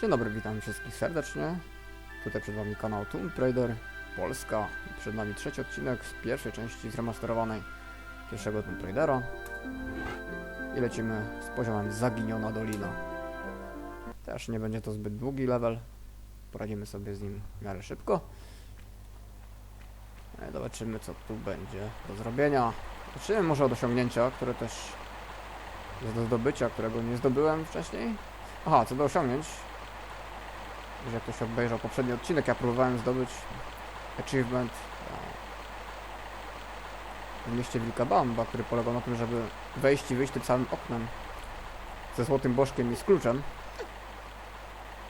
Dzień dobry, witam wszystkich serdecznie. Tutaj przed Wami kanał Tomb Raider Polska. Przed nami trzeci odcinek z pierwszej części zremasterowanej pierwszego Tomb Raidera. I lecimy z poziomem Zaginiona Dolina. Też nie będzie to zbyt długi level. Poradzimy sobie z nim w miarę szybko. E, Zobaczymy co tu będzie do zrobienia. Zaczniemy może od osiągnięcia, które też jest do zdobycia, którego nie zdobyłem wcześniej. Aha, co do osiągnięć, że ktoś obejrzał poprzedni odcinek, ja próbowałem zdobyć achievement e, w mieście Wilkabamba, który polegał na tym, żeby wejść i wyjść tym samym oknem ze złotym bożkiem i z kluczem.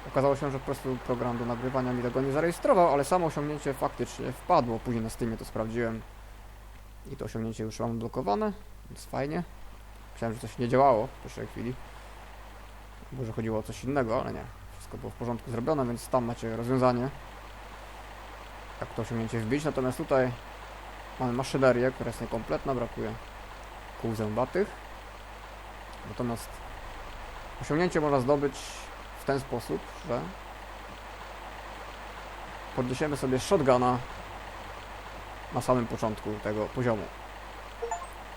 Okazało się, że po prostu program do nagrywania mi tego nie zarejestrował, ale samo osiągnięcie faktycznie wpadło. Później na Steamie to sprawdziłem i to osiągnięcie już mam blokowane, więc fajnie. Myślałem, że coś nie działało w pierwszej chwili. Bo że chodziło o coś innego, ale nie. Wszystko było w porządku zrobione, więc tam macie rozwiązanie. Jak to osiągnięcie wbić. Natomiast tutaj mamy maszynerię, która jest niekompletna, brakuje kół zębatych. Natomiast osiągnięcie można zdobyć w ten sposób, że podniesiemy sobie shotguna na samym początku tego poziomu.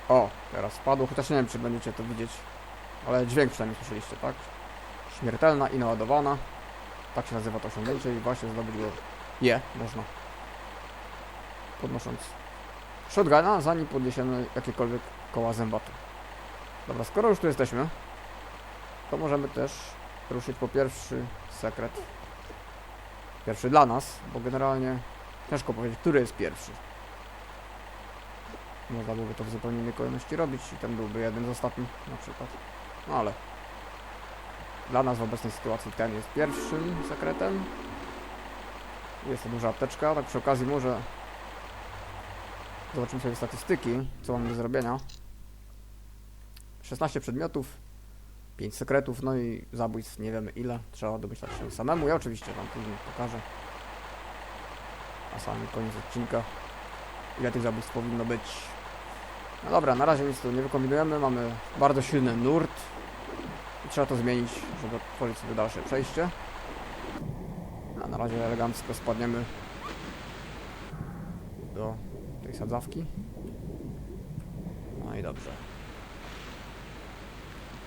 O, teraz spadło, chociaż nie wiem, czy będziecie to widzieć, ale dźwięk przynajmniej słyszeliście, tak? Śmiertelna i naładowana. Tak się nazywa to osiągnięcie i właśnie zdobyć go je można. Podnosząc shotguna, zanim podniesiemy jakiekolwiek koła zębate. Dobra, skoro już tu jesteśmy, to możemy też ruszyć po pierwszy sekret. Pierwszy dla nas, bo generalnie ciężko powiedzieć, który jest pierwszy. Można byłoby to w zupełnie innej kolejności robić i ten byłby jeden z ostatnich na przykład. No ale dla nas w obecnej sytuacji ten jest pierwszym sekretem. Jest to duża apteczka, tak przy okazji może zobaczymy sobie statystyki, co mamy do zrobienia. 16 przedmiotów, 5 sekretów, no i zabójstw nie wiemy ile. Trzeba domyślać się samemu. Ja oczywiście wam później pokażę. A sam koniec odcinka. Ile tych zabójstw powinno być. No dobra, na razie nic tu nie wykombinujemy. Mamy bardzo silny nurt. Trzeba to zmienić, żeby otworzyć sobie dalsze przejście. A na razie elegancko spadniemy do tej sadzawki. No i dobrze.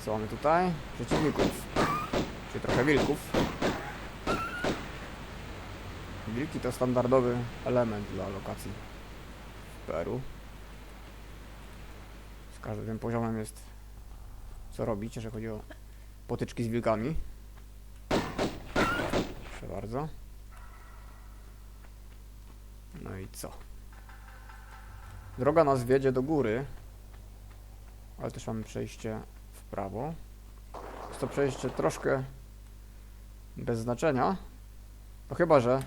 Co mamy tutaj? Przeciwników. Czyli trochę wilków. Wilki to standardowy element dla lokacji w Peru. Z każdym poziomem jest co robić, jeżeli chodzi o potyczki z wilkami. Proszę bardzo. No i co? Droga nas wiedzie do góry, ale też mamy przejście w prawo. Jest to przejście troszkę bez znaczenia. No chyba, że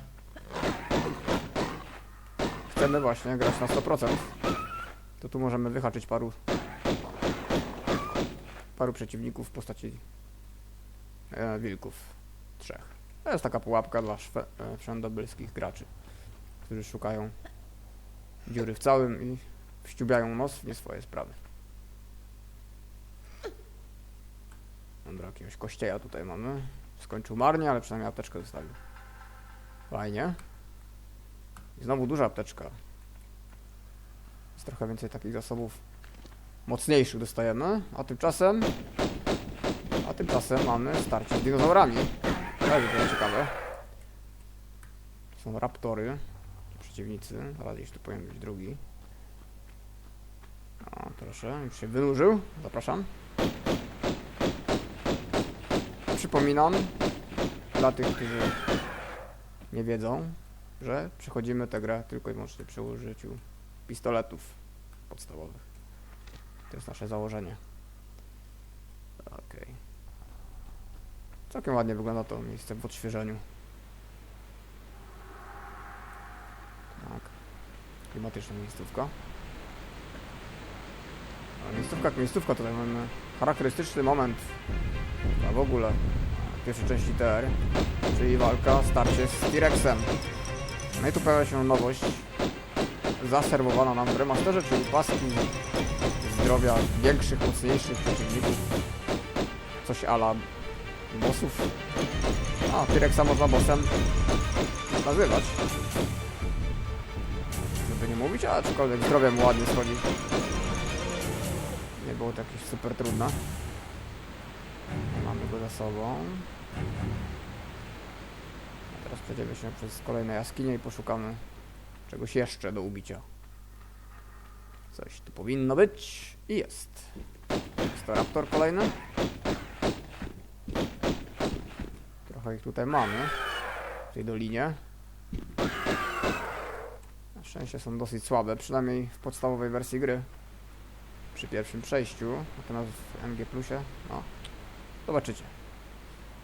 chcemy właśnie grać na 100%. To tu możemy wyhaczyć paru paru przeciwników w postaci wilków. Trzech. To jest taka pułapka dla e, wszędobylskich graczy, którzy szukają dziury w całym i wściubiają nos w nie swoje sprawy. Dobra, jakiegoś kościeja tutaj mamy. Skończył marnie, ale przynajmniej apteczkę zostawił. Fajnie. I znowu duża apteczka. Jest trochę więcej takich zasobów mocniejszych dostajemy, a tymczasem tymczasem mamy starcie z dinozaurami. To jest bardzo ciekawe. Są raptory, przeciwnicy, zaraz gdzieś tu być drugi. O, proszę, już się wynurzył, zapraszam. Przypominam dla tych, którzy nie wiedzą, że przechodzimy tę grę tylko i wyłącznie przy użyciu pistoletów podstawowych. To jest nasze założenie. Całkiem ładnie wygląda to miejsce w odświeżeniu. Tak. Klimatyczna miejscówka. Miejscówka jak miejscówka, tutaj mamy charakterystyczny moment a w ogóle pierwszej części TR, czyli walka, starcie z T-Rexem. No i tu pojawia się nowość zaserwowana nam w remasterze, czyli paski zdrowia większych, mocniejszych przeciwników. Coś ala bossów. A, Tyreksa można bossem nazywać. Żeby nie mówić, a aczkolwiek zdrowie mu ładnie schodzi. Nie było to jakieś super trudne. Mamy go za sobą. A teraz przejdziemy się przez kolejne jaskinie i poszukamy czegoś jeszcze do ubicia. Coś tu powinno być i jest. Jest to raptor kolejny. Trochę ich tutaj mamy. W tej dolinie. Na szczęście są dosyć słabe, przynajmniej w podstawowej wersji gry. Przy pierwszym przejściu. Natomiast w MG Plusie, no, zobaczycie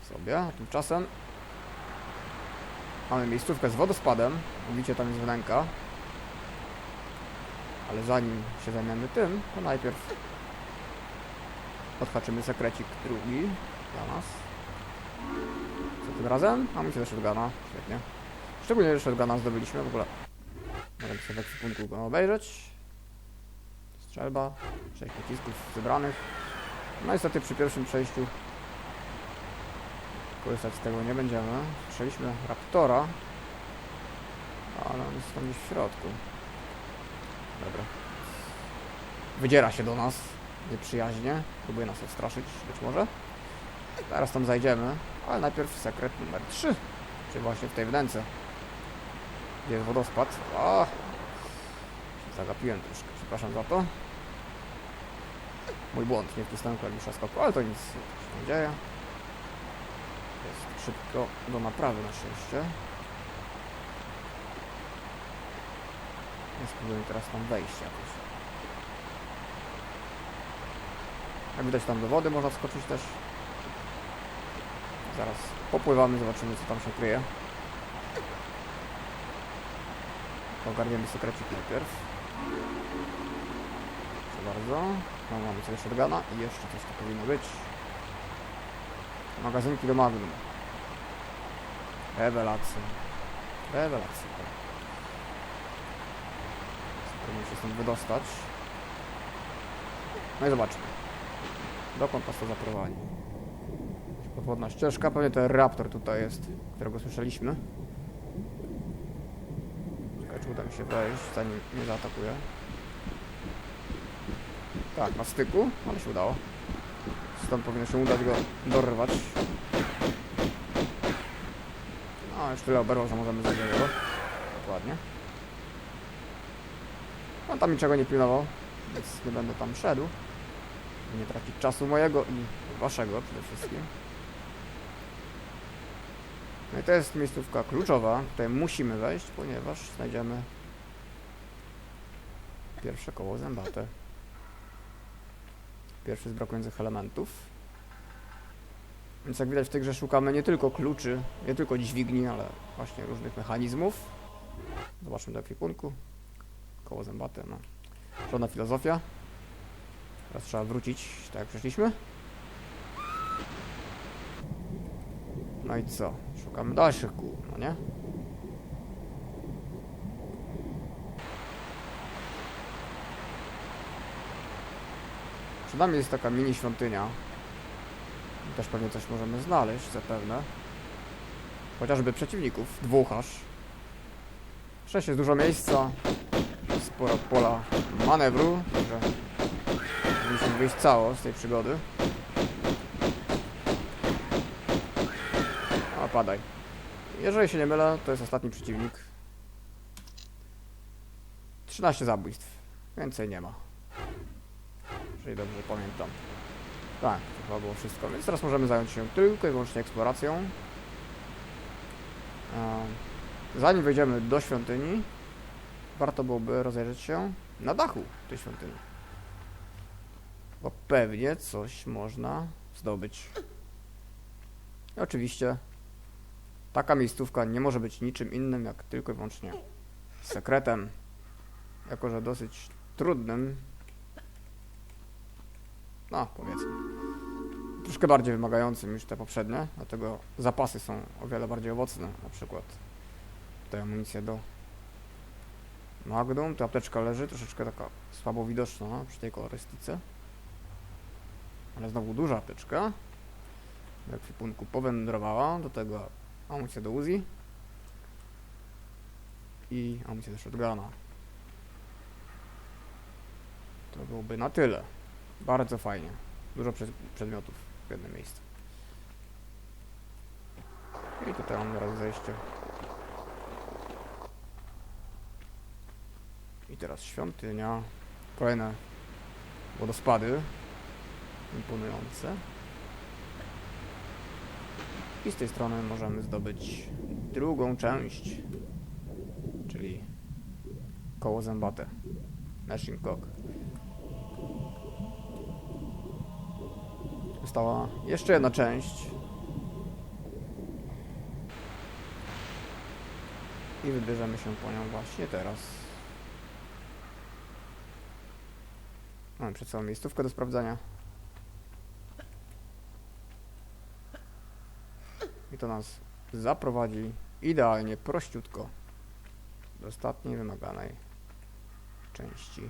sobie. A tymczasem mamy miejscówkę z wodospadem. Widzicie, tam jest wnęka. Ale zanim się zajmiemy tym, to najpierw odhaczymy sekrecik drugi dla nas. Co tym razem? A mi się też shotguna, świetnie. Szczególnie, że shotguna zdobyliśmy w ogóle. Możemy sobie w ekwipunku go obejrzeć. Strzelba, 6 pocisków zebranych. No niestety przy pierwszym przejściu korzystać z tego nie będziemy. Strzeliśmy Raptora, ale on jest tam gdzieś w środku. Dobra. Wydziera się do nas nieprzyjaźnie. Próbuje nas odstraszyć, być może. Zaraz tam zajdziemy, ale najpierw sekret numer 3. Czy właśnie w tej wnęce. Jest wodospad. O! Zagapiłem troszkę, przepraszam za to. Mój błąd, nie wpisałem klawisza skoku, ale to nic się nie dzieje. Jest szybko do naprawy na szczęście. Ja spróbuję teraz tam wejść jakoś. Jak widać tam do wody można wskoczyć też. Zaraz popływamy, zobaczymy co tam się kryje. Ogarniemy sekrecik najpierw. Proszę bardzo. No, mamy sobie shotguna i jeszcze coś tu powinno być. Magazynki do Magnum. Rewelacja. Rewelacja. Spróbujmy się stąd wydostać. No i zobaczmy. Dokąd nas to zaprowadzi. Podwodna ścieżka, pewnie ten raptor tutaj jest, którego słyszeliśmy. Ciekawe, czy uda mi się wejść, zanim mnie zaatakuje. Tak, na styku, ale się udało. Stąd powinno się udać go dorwać. No, już tyle oberwał, że możemy zajść go. Dokładnie. On tam niczego nie pilnował, więc nie będę tam szedł. Nie tracić czasu mojego i waszego przede wszystkim. No i to jest miejscówka kluczowa. Tutaj musimy wejść, ponieważ znajdziemy pierwsze koło zębate. Pierwszy z brakujących elementów. Więc jak widać w tej grze szukamy nie tylko kluczy, nie tylko dźwigni, ale właśnie różnych mechanizmów. Zobaczmy do ekwipunku. Koło zębate, no. Żadna filozofia. Teraz trzeba wrócić, tak jak przeszliśmy. No i co? Szukamy dalszych kół, no nie? Przed nami jest taka mini świątynia. Też pewnie coś możemy znaleźć, zapewne. Chociażby przeciwników, dwóch aż. Szczęść jest dużo miejsca, sporo pola manewru, także powinniśmy wyjść cało z tej przygody. A padaj. Jeżeli się nie mylę, to jest ostatni przeciwnik. 13 zabójstw. Więcej nie ma. Jeżeli dobrze pamiętam. Tak, to chyba było wszystko. Więc teraz możemy zająć się tylko i wyłącznie eksploracją. Ehm, Zanim wejdziemy do świątyni, warto byłoby rozejrzeć się na dachu tej świątyni. Bo pewnie coś można zdobyć. I oczywiście taka miejscówka nie może być niczym innym jak tylko i wyłącznie sekretem, jako że dosyć trudnym, no powiedzmy, troszkę bardziej wymagającym niż te poprzednie, dlatego zapasy są o wiele bardziej owocne, na przykład tutaj amunicja do Magnum, tu apteczka leży, troszeczkę taka słabo widoczna przy tej kolorystyce. Ale znowu duża apteczka. do ekwipunku powędrowała. Do tego amunicja do Uzi i amunicja do shotguna. To byłoby na tyle. Bardzo fajnie. Dużo przed- przedmiotów w jednym miejscu. I tutaj mam teraz zejście. I teraz świątynia. Kolejne wodospady. Imponujące. I z tej strony możemy zdobyć drugą część. Czyli koło zębate. Machine Cock. Została jeszcze jedna część. I wybierzemy się po nią właśnie teraz. Mamy przed sobą miejscówkę do sprawdzania. To nas zaprowadzi idealnie, prościutko do ostatniej wymaganej części.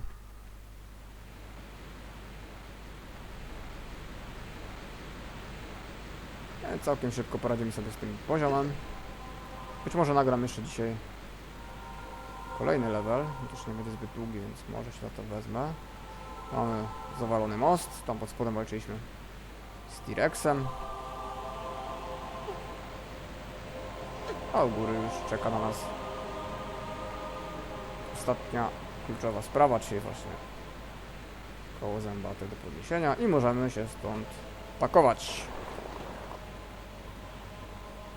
E, Całkiem szybko poradzimy sobie z tym poziomem. Być może nagram jeszcze dzisiaj kolejny level. Też nie będzie zbyt długi, więc może się na to wezmę. Mamy zawalony most. Tam pod spodem walczyliśmy z T-Rexem. A u góry już czeka na nas ostatnia kluczowa sprawa, czyli właśnie koło zębate do podniesienia i możemy się stąd pakować.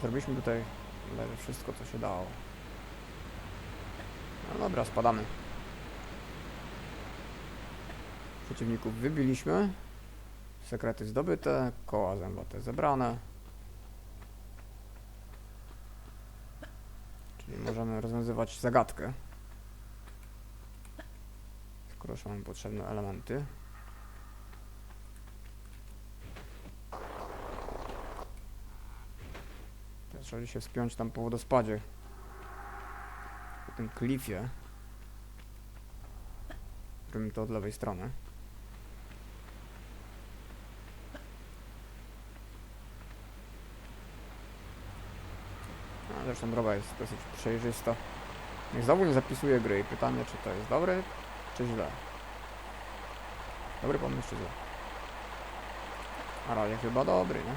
Zrobiliśmy tutaj leży wszystko, co się dało. No dobra, spadamy. Przeciwników wybiliśmy. Sekrety zdobyte, koła zębate zebrane. Możemy rozwiązywać zagadkę. Skoro mamy potrzebne elementy. Teraz trzeba się wspiąć tam po wodospadzie. Po tym klifie. Robimy to od lewej strony. Zresztą droga jest dosyć przejrzysta. Znowu nie zapisuje gry i pytanie, czy to jest dobre, czy źle. Dobry pomysł, czy zły? Na razie chyba dobry, nie?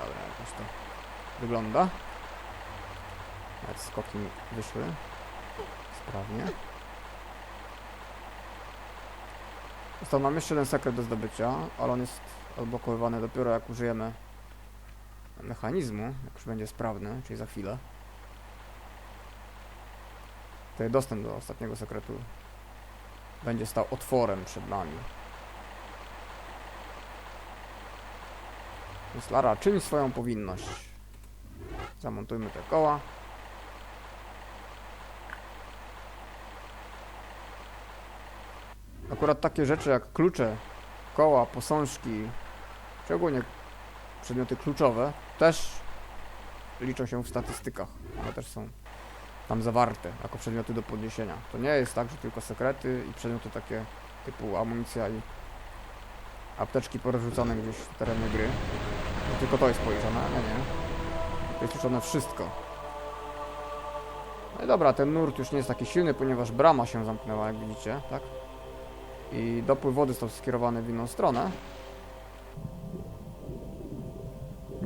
Dobra, jakoś to wygląda. Nawet skoki mi wyszły. Sprawnie. Został nam jeszcze jeden sekret do zdobycia, ale on jest odblokowywany dopiero jak użyjemy mechanizmu, jak już będzie sprawny, czyli za chwilę. Tutaj dostęp do ostatniego sekretu będzie stał otworem przed nami. Więc Lara, czyń swoją powinność. Zamontujmy te koła. Akurat takie rzeczy jak klucze, koła, posążki, czy ogólnie przedmioty kluczowe też liczą się w statystykach. One też są tam zawarte jako przedmioty do podniesienia. To nie jest tak, że tylko sekrety i przedmioty takie typu amunicja i apteczki porozrzucane gdzieś w terenie gry. To tylko to jest policzone, nie, nie. To jest liczone wszystko. No i dobra, ten nurt już nie jest taki silny, ponieważ brama się zamknęła, jak widzicie, tak? I dopływ wody został skierowany w inną stronę.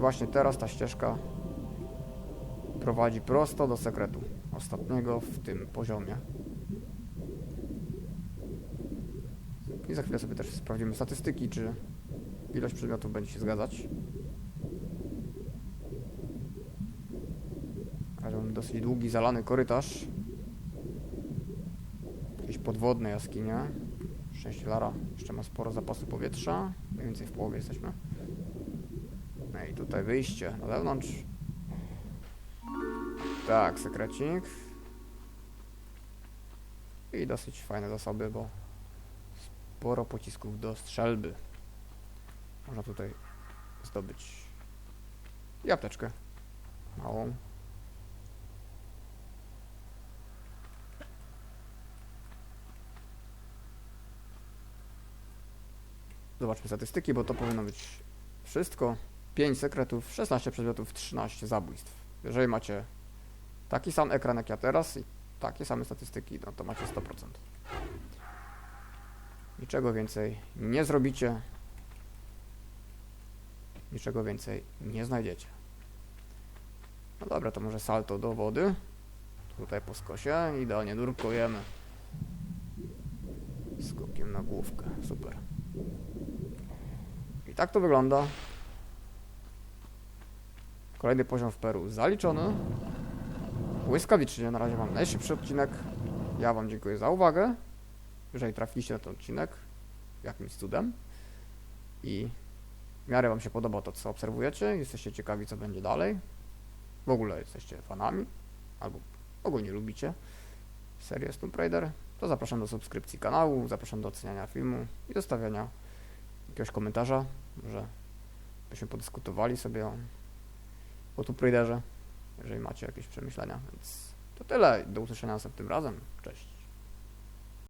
Właśnie teraz ta ścieżka prowadzi prosto do sekretu. Ostatniego w tym poziomie. I za chwilę sobie też sprawdzimy statystyki, czy ilość przedmiotów będzie się zgadzać. Razie mamy dosyć długi, zalany korytarz. Jakieś podwodne jaskinie. Szczęście Lara jeszcze ma sporo zapasu powietrza. Mniej więcej w połowie jesteśmy. Tutaj wyjście na zewnątrz. Tak, sekrecik. I dosyć fajne zasoby, bo sporo pocisków do strzelby. Można tutaj zdobyć i apteczkę małą. Zobaczmy statystyki, bo to powinno być wszystko. 5 sekretów, 16 przedmiotów, 13 zabójstw. Jeżeli macie taki sam ekran jak ja teraz i takie same statystyki, no to macie 100%. Niczego więcej nie zrobicie. Niczego więcej nie znajdziecie. No dobra, to może salto do wody. Tutaj po skosie, idealnie nurkujemy. Skokiem na główkę, super. I tak to wygląda. Kolejny poziom w Peru zaliczony. Błyskawicznie, na razie mam najszybszy odcinek. Ja Wam dziękuję za uwagę. Jeżeli trafiliście na ten odcinek, jakimś cudem i w miarę Wam się podoba to, co obserwujecie, jesteście ciekawi, co będzie dalej, w ogóle jesteście fanami, albo ogólnie lubicie serię Tomb Raider, to zapraszam do subskrypcji kanału, zapraszam do oceniania filmu i zostawiania jakiegoś komentarza, że byśmy podyskutowali sobie o, o Tomb Raiderze, jeżeli macie jakieś przemyślenia, więc to tyle, do usłyszenia następnym razem, cześć.